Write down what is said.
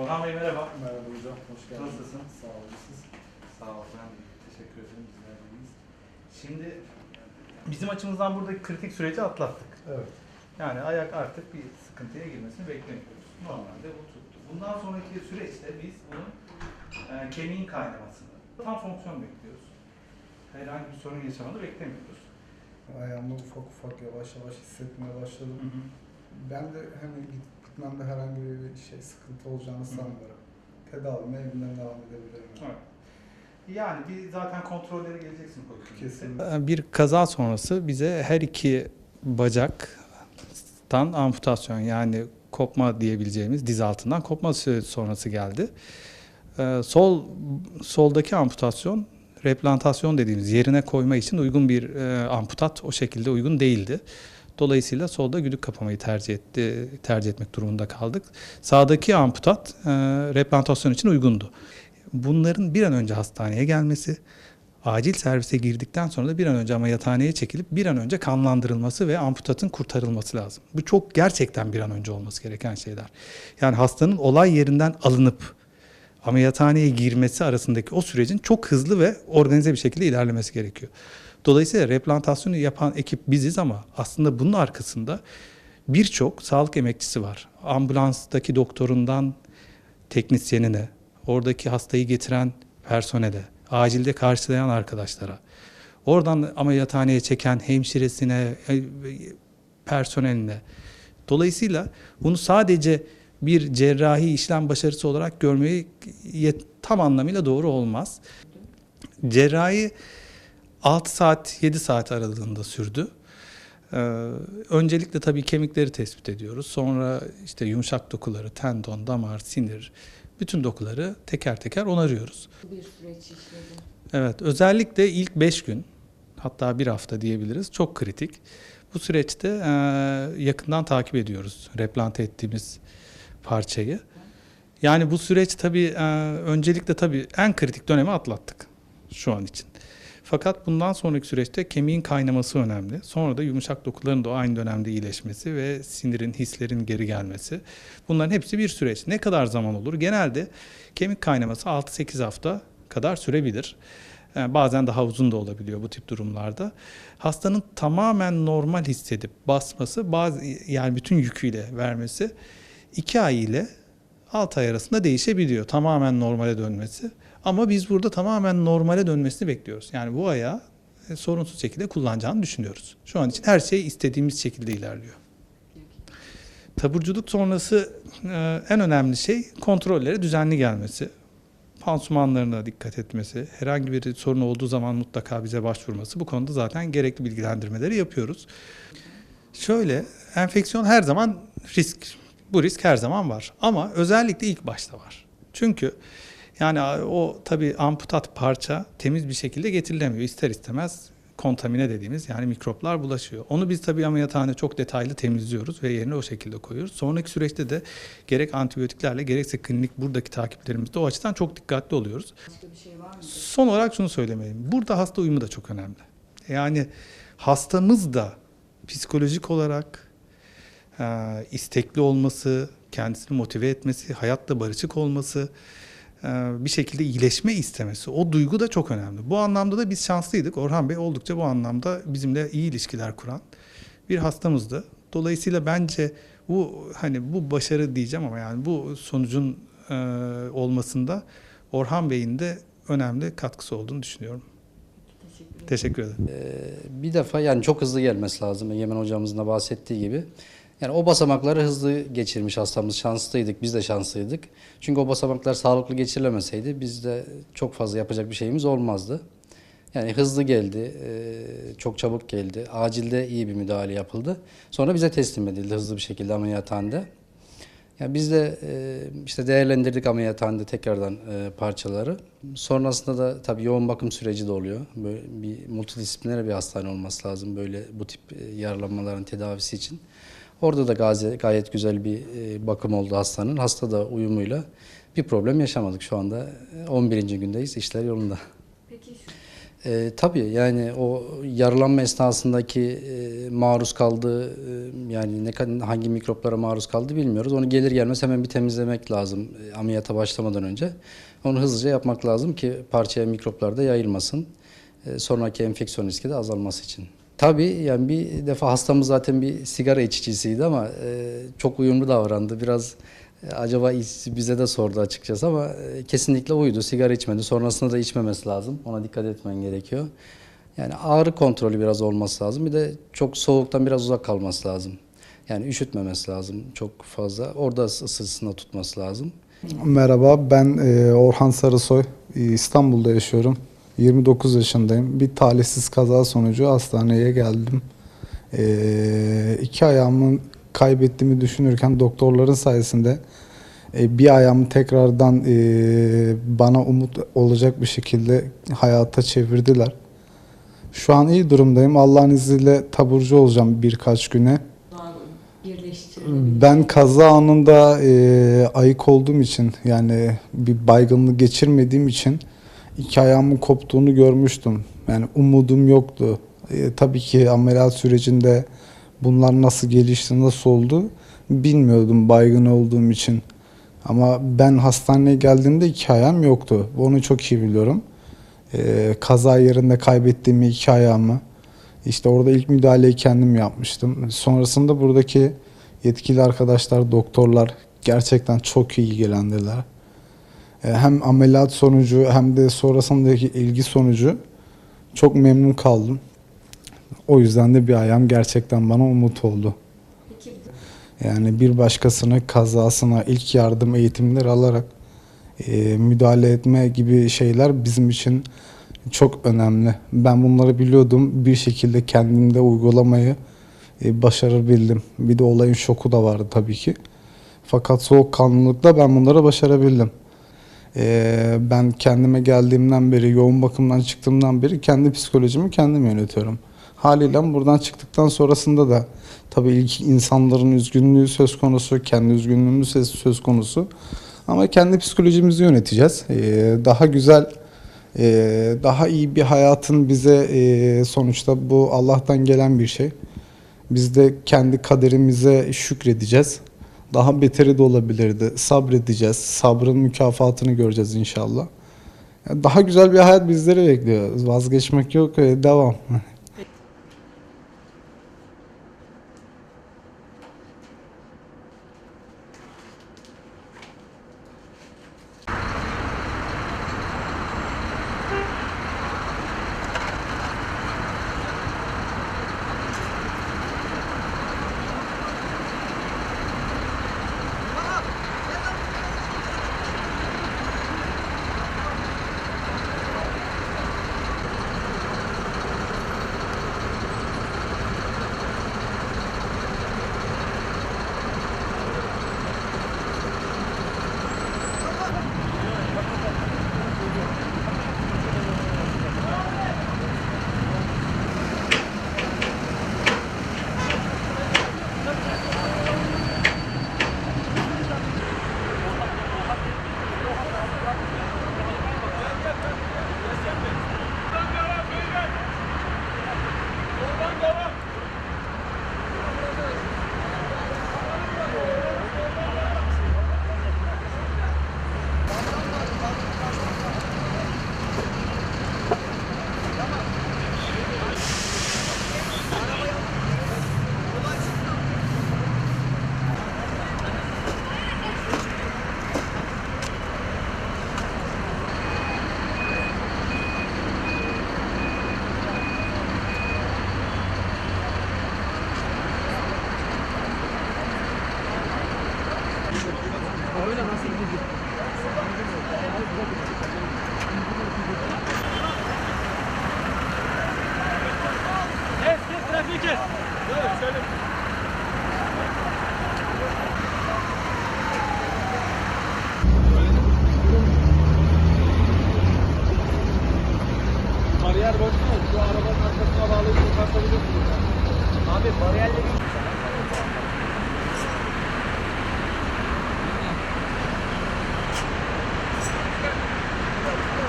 Orhan Bey merhaba. Merhaba hocam, hoş geldiniz. Nasılsın? Sağ olun, siz. Sağ ol, ben de teşekkür ederim. Bizler de iyiyiz. Şimdi bizim açımızdan buradaki kritik süreci atlattık. Evet. Yani ayak artık bir sıkıntıya girmesini beklemiyoruz. Normalde bu tuttu. Bundan sonraki süreçte biz bunun e, kemiğin kaynamasını, tam fonksiyon bekliyoruz. Herhangi bir sorun yaşamanı beklemiyoruz. Ayağımda ufak ufak yavaş yavaş hissetmeye başladım. Ben de hani gitmemde herhangi bir şey sıkıntı olacağını sanmıyorum. Tedavime evimden devam edebilirim. Evet. Yani bir zaten kontrolleri geleceksin. Kesinlikle. Bir kaza sonrası bize her iki bacaktan amputasyon yani kopma diyebileceğimiz diz altından kopma sonrası geldi. Ee, Sol soldaki amputasyon replantasyon dediğimiz yerine koyma için uygun bir e, amputat o şekilde uygun değildi. Dolayısıyla solda güdük kapamayı tercih etti, tercih etmek durumunda kaldık. Sağdaki amputat e, replantasyon için uygundu. Bunların bir an önce hastaneye gelmesi, acil servise girdikten sonra da bir an önce ameliyathaneye çekilip bir an önce kanlandırılması ve amputatın kurtarılması lazım. Bu çok gerçekten bir an önce olması gereken şeyler. Yani hastanın olay yerinden alınıp ameliyathaneye girmesi arasındaki o sürecin çok hızlı ve organize bir şekilde ilerlemesi gerekiyor. Dolayısıyla replantasyonu yapan ekip biziz ama aslında bunun arkasında birçok sağlık emekçisi var. Ambulanstaki doktorundan teknisyenine, oradaki hastayı getiren personele, acilde karşılayan arkadaşlara, oradan ameliyathaneye çeken hemşiresine, e, personeline. Dolayısıyla bunu sadece bir cerrahi işlem başarısı olarak görmeyi tam anlamıyla doğru olmaz. Cerrahi 6 saat 7 saat aralığında sürdü. Ee, öncelikle tabii kemikleri tespit ediyoruz. Sonra işte yumuşak dokuları, tendon, damar, sinir bütün dokuları teker teker onarıyoruz. bir süreç işledi. Evet, özellikle ilk 5 gün hatta bir hafta diyebiliriz çok kritik. Bu süreçte e, yakından takip ediyoruz replante ettiğimiz parçayı. Yani bu süreç tabii e, öncelikle tabii en kritik dönemi atlattık şu an için. Fakat bundan sonraki süreçte kemiğin kaynaması önemli. Sonra da yumuşak dokuların da aynı dönemde iyileşmesi ve sinirin, hislerin geri gelmesi. Bunların hepsi bir süreç. Ne kadar zaman olur? Genelde kemik kaynaması 6-8 hafta kadar sürebilir. Yani bazen daha uzun da olabiliyor bu tip durumlarda. Hastanın tamamen normal hissedip basması, bazı yani bütün yüküyle vermesi 2 ay ile 6 ay arasında değişebiliyor. Tamamen normale dönmesi. Ama biz burada tamamen normale dönmesini bekliyoruz. Yani bu ayağı e, sorunsuz şekilde kullanacağını düşünüyoruz. Şu an için her şey istediğimiz şekilde ilerliyor. Taburculuk sonrası e, en önemli şey kontrollere düzenli gelmesi. Pansumanlarına dikkat etmesi, herhangi bir sorun olduğu zaman mutlaka bize başvurması. Bu konuda zaten gerekli bilgilendirmeleri yapıyoruz. Şöyle, enfeksiyon her zaman risk. Bu risk her zaman var. Ama özellikle ilk başta var. Çünkü yani o tabii amputat parça temiz bir şekilde getirilemiyor. İster istemez kontamine dediğimiz yani mikroplar bulaşıyor. Onu biz tabii ameliyathane çok detaylı temizliyoruz ve yerine o şekilde koyuyoruz. Sonraki süreçte de gerek antibiyotiklerle gerekse klinik buradaki takiplerimizde o açıdan çok dikkatli oluyoruz. Başka bir şey var mı? Son olarak şunu söylemeliyim. Burada hasta uyumu da çok önemli. Yani hastamız da psikolojik olarak e, istekli olması, kendisini motive etmesi, hayatla barışık olması, bir şekilde iyileşme istemesi. O duygu da çok önemli. Bu anlamda da biz şanslıydık. Orhan Bey oldukça bu anlamda bizimle iyi ilişkiler kuran bir hastamızdı. Dolayısıyla bence bu hani bu başarı diyeceğim ama yani bu sonucun e, olmasında Orhan Bey'in de önemli katkısı olduğunu düşünüyorum. Teşekkür ederim. Teşekkür ederim. Ee, Bir defa yani çok hızlı gelmesi lazım. Yemen hocamızın da bahsettiği gibi. Yani o basamakları hızlı geçirmiş hastamız. Şanslıydık. Biz de şanslıydık. Çünkü o basamaklar sağlıklı geçirilemeseydi biz de çok fazla yapacak bir şeyimiz olmazdı. Yani hızlı geldi, e, çok çabuk geldi. Acilde iyi bir müdahale yapıldı. Sonra bize teslim edildi hızlı bir şekilde ameliyathanede. Yani biz de e, işte değerlendirdik ameliyathanede tekrardan e, parçaları. Sonrasında da tabii yoğun bakım süreci de oluyor. Böyle bir multidisipliner bir hastane olması lazım böyle bu tip yaralanmaların tedavisi için. Orada da gazi, gayet güzel bir e, bakım oldu hastanın. Hasta da uyumuyla bir problem yaşamadık şu anda. E, 11. gündeyiz, işler yolunda. Peki E, tabii yani o yaralanma esnasındaki e, maruz kaldığı e, yani ne hangi mikroplara maruz kaldı bilmiyoruz. Onu gelir gelmez hemen bir temizlemek lazım e, ameliyata başlamadan önce. Onu hızlıca yapmak lazım ki parçaya mikroplar da yayılmasın. E, sonraki enfeksiyon riski de azalması için. Tabii yani bir defa hastamız zaten bir sigara içicisiydi ama e, çok uyumlu davrandı. Biraz e, acaba bize de sordu açıkçası ama e, kesinlikle uydu. Sigara içmedi. Sonrasında da içmemesi lazım. Ona dikkat etmen gerekiyor. Yani ağrı kontrolü biraz olması lazım. Bir de çok soğuktan biraz uzak kalması lazım. Yani üşütmemesi lazım çok fazla. Orada ısısında tutması lazım. Merhaba, ben e, Orhan Sarısoy. İstanbul'da yaşıyorum. 29 yaşındayım. Bir talihsiz kaza sonucu hastaneye geldim. E, iki ayağımı kaybettiğimi düşünürken doktorların sayesinde e, bir ayağımı tekrardan e, bana umut olacak bir şekilde hayata çevirdiler. Şu an iyi durumdayım. Allah'ın izniyle taburcu olacağım birkaç güne. Ben kaza anında e, ayık olduğum için yani bir baygınlık geçirmediğim için iki ayağımın koptuğunu görmüştüm. Yani umudum yoktu. E, tabii ki ameliyat sürecinde bunlar nasıl gelişti, nasıl oldu bilmiyordum baygın olduğum için. Ama ben hastaneye geldiğimde iki ayağım yoktu. Onu çok iyi biliyorum. E, kaza yerinde kaybettiğim iki ayağımı işte orada ilk müdahaleyi kendim yapmıştım. Sonrasında buradaki yetkili arkadaşlar, doktorlar gerçekten çok iyi ilgilendiler. E, Hem ameliyat sonucu hem de sonrasındaki ilgi sonucu çok memnun kaldım. O yüzden de bir ayağım gerçekten bana umut oldu. Yani bir başkasını kazasına ilk yardım eğitimleri alarak e, müdahale etme gibi şeyler bizim için çok önemli. Ben bunları biliyordum. Bir şekilde kendimde uygulamayı e, başarabildim. Bir de olayın şoku da vardı tabii ki. Fakat soğukkanlılıkla ben bunları başarabildim. E, ben kendime geldiğimden beri, yoğun bakımdan çıktığımdan beri kendi psikolojimi kendim yönetiyorum. Haliyle buradan çıktıktan sonrasında da tabii ilk insanların üzgünlüğü söz konusu, kendi üzgünlüğümüz söz- konusu. Ama kendi psikolojimizi yöneteceğiz. E, daha güzel ee, daha iyi bir hayatın bize sonuçta bu Allah'tan gelen bir şey. Biz de kendi kaderimize şükredeceğiz. Daha beteri de olabilirdi. Sabredeceğiz. Sabrın mükafatını göreceğiz inşallah. Daha güzel bir hayat bizleri bekliyor. Vazgeçmek yok, e, devam. Bariyer boş mu?